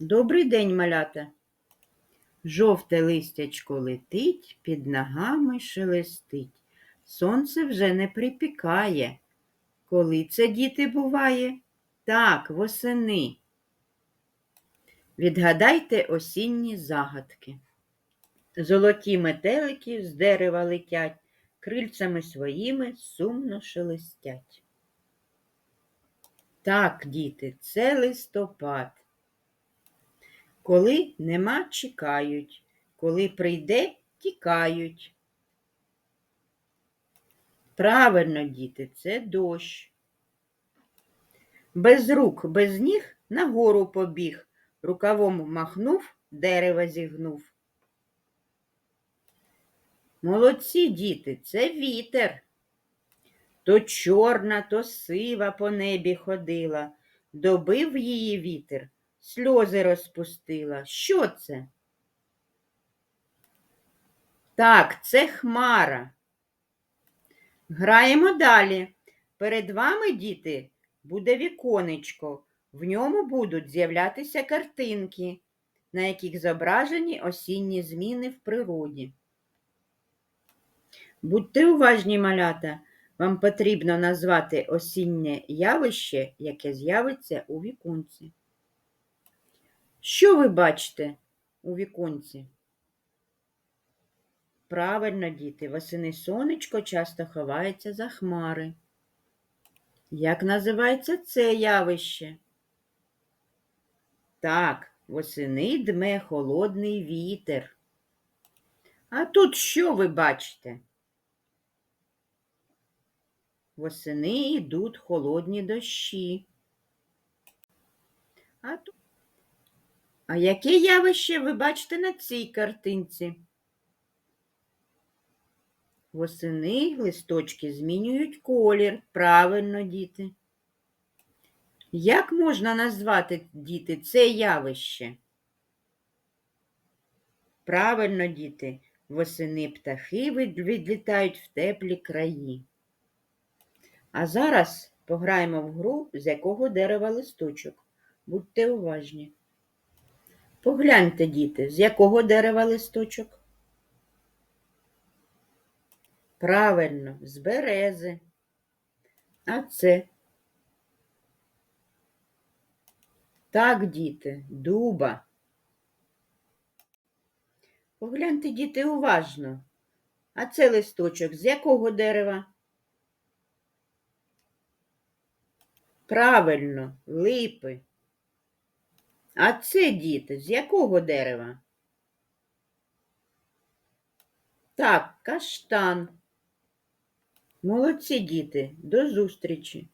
Добрий день, малята. Жовте листячко летить, під ногами шелестить. Сонце вже не припікає. Коли це діти буває? Так, восени. Відгадайте осінні загадки. Золоті метелики з дерева летять, крильцями своїми сумно шелестять. Так, діти, це листопад. Коли нема, чекають, коли прийде, тікають. Правильно, діти, це дощ. Без рук, без ніг нагору побіг, рукавом махнув, дерева зігнув. Молодці діти, це вітер. То чорна, то сива по небі ходила, добив її вітер, сльози розпустила. Що це? Так, це хмара. Граємо далі. Перед вами, діти, буде віконечко. В ньому будуть з'являтися картинки, на яких зображені осінні зміни в природі. Будьте уважні, малята. Вам потрібно назвати осіннє явище, яке з'явиться у віконці. Що ви бачите у віконці? Правильно, діти, восени сонечко часто ховається за хмари. Як називається це явище? Так, восени дме холодний вітер. А тут що ви бачите? Восени йдуть холодні дощі. А, тут... а яке явище ви бачите на цій картинці? Восени листочки змінюють колір. Правильно, діти. Як можна назвати, діти, це явище? Правильно, діти, восени птахи відлітають в теплі краї. А зараз пограємо в гру, з якого дерева листочок. Будьте уважні. Погляньте, діти, з якого дерева листочок. Правильно, з берези. А це? Так, діти, дуба. Погляньте, діти, уважно. А це листочок з якого дерева? Правильно, липи. А це, діти, з якого дерева? Так, каштан. Молодці діти, до зустрічі!